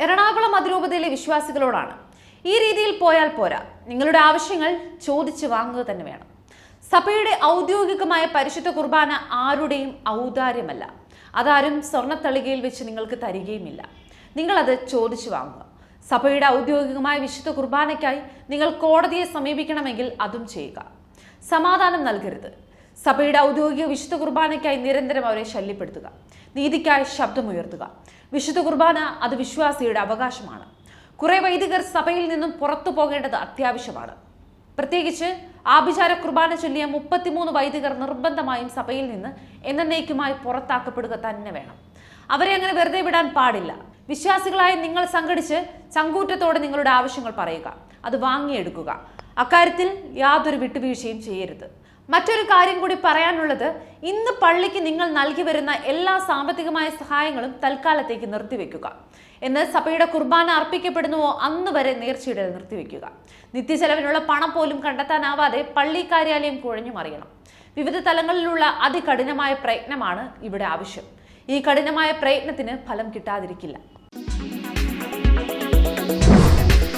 എറണാകുളം അതിരൂപതയിലെ വിശ്വാസികളോടാണ്. ഈ രീതിയിൽ പോയാൽ പോരാ. നിങ്ങളുടെ ആവശ്യങ്ങൾ ചോദിച്ചു വാങ്ങുക തന്നെ വേണം. സഭയുടെ ഔദ്യോഗികമായ പരിശുദ്ധ കുർബാന ആരുടെയും ഔദാര്യമല്ല. അതാരും സ്വർണത്തളികയിൽ വെച്ച് നിങ്ങൾക്ക് തരികയുമില്ല. നിങ്ങളത് ചോദിച്ചു വാങ്ങുക. സഭയുടെ ഔദ്യോഗികമായ വിശുദ്ധ കുർബാനയ്ക്കായി നിങ്ങൾ കോടതിയെ സമീപിക്കണമെങ്കിൽ അതും ചെയ്യുക. സമാധാനം നൽകരുത്. സഭയുടെ ഔദ്യോഗിക വിശുദ്ധ കുർബാനയ്ക്കായി നിരന്തരം അവരെ ശല്യപ്പെടുത്തുക. നീതിക്കായി ശബ്ദമുയർത്തുക. വിശുദ്ധ കുർബാന അത് വിശ്വാസിയുടെ അവകാശമാണ്. കുറെ വൈദികർ സഭയിൽ നിന്നും പുറത്തു പോകേണ്ടത് അത്യാവശ്യമാണ്. പ്രത്യേകിച്ച് ആഭിചാര കുർബാന ചൊല്ലിയ മുപ്പത്തിമൂന്ന് വൈദികർ നിർബന്ധമായും സഭയിൽ നിന്ന് എന്നേക്കുമായി പുറത്താക്കപ്പെടുക തന്നെ വേണം. അവരെ അങ്ങനെ വെറുതെ വിടാൻ പാടില്ല. വിശ്വാസികളായ നിങ്ങൾ സംഘടിച്ച് ചങ്കൂറ്റത്തോടെ നിങ്ങളുടെ ആവശ്യങ്ങൾ പറയുക. അത് വാങ്ങിയെടുക്കുക. അക്കാര്യത്തിൽ യാതൊരു വിട്ടുവീഴ്ചയും ചെയ്യരുത്. മറ്റൊരു കാര്യം കൂടി പറയാനുള്ളത് ഇന്ന് പള്ളിക്ക് നിങ്ങൾ നൽകി വരുന്ന എല്ലാ സാമ്പത്തികമായ സഹായങ്ങളും തൽക്കാലത്തേക്ക് നിർത്തിവെക്കുക. എന്ന് സഭയുടെ കുർബാന അർപ്പിക്കപ്പെടുന്നുവോ അന്ന് വരെ നേർച്ചയിടൽ നിർത്തിവെക്കുക. നിത്യചെലവിനുള്ള പണം പോലും കണ്ടെത്താനാവാതെ പള്ളി കാര്യാലയം കുഴഞ്ഞു മറിയണം. വിവിധ തലങ്ങളിലുള്ള അതികഠിനമായ പ്രയത്നമാണ് ഇവിടെ ആവശ്യം. ഈ കഠിനമായ പ്രയത്നത്തിന് ഫലം കിട്ടാതിരിക്കില്ല.